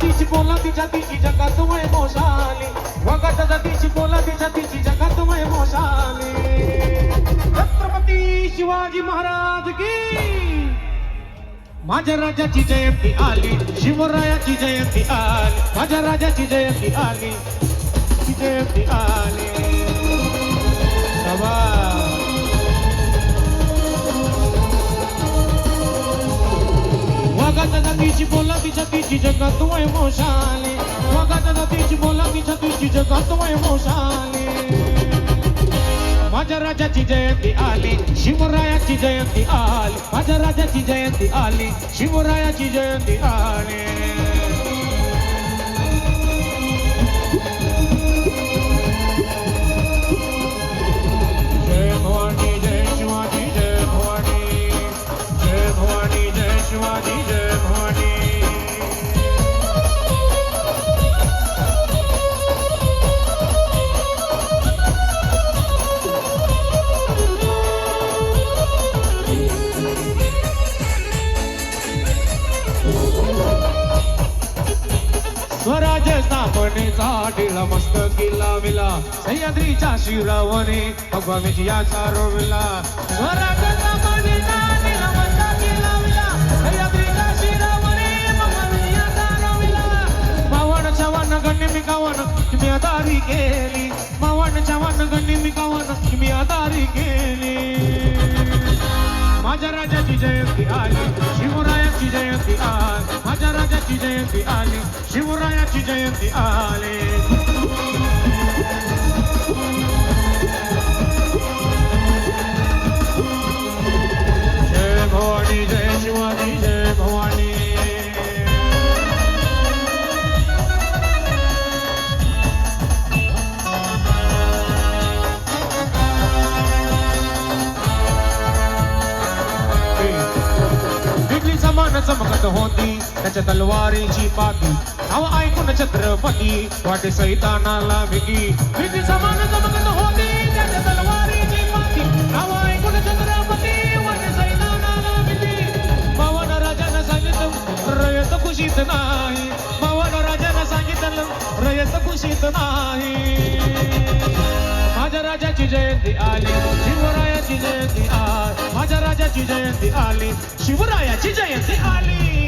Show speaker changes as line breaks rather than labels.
बोला तिच्या तिची जगात वय मोशाली. वाघाच्या जातीची बोला तिच्या तिची जगात वय मोशाली. छत्रपती शिवाजी महाराज की. माझ्या राजाची जयंती आली शिवरायाची जयंती आली माझ्या राजाची जयंती आली जयंती आली. जातीची बोला तिच्या तिची जगात वय मोशाली. वाघाच्या जातीची बोला तिच्या तिची जगात वय मोशाली. माझ्या राजाची जयंती आली शिवरायाची जयंती आली. माझ्या राजाची जयंती आली शिवरायाची जयंती आली. स्वराज स्थापनेचा टिळा मस्त किल्ला विला सह्याद्रीच्या शिरावणे भगवा विजयाचा रोविला. स्वराज स्थापनेचा ढिला मस्त किल्ला विला सह्याद्रीच्या शिरावणे भगवा विजयाचा रोविला. मावण चव्हाण गण्य मी गावण मी आदारी केली चव्हाण गण्य मी केली. माझ्या राजाची जयंती आली शिवरायाची जयंती आली. माझ्या राजाची जयंती आली शिवरायाची जयंती आली. चमकत होती त्याच्या तलवारीची पाती. नाव ऐकून छत्रपती वाटे सैतानाला भीती. बिजली समान चमकत होती त्याच्या तलवारीची पाती. नाव ऐकून छत्रपती वाटे सैतानाला पवन राजानं सांगितलं रयत खुशीत नाही. पवन राजानं सांगितलं रयत खुशीत नाही. माझ्या राजाची जयंती आली. जयंती आली. शिवरायाची जयंती आली.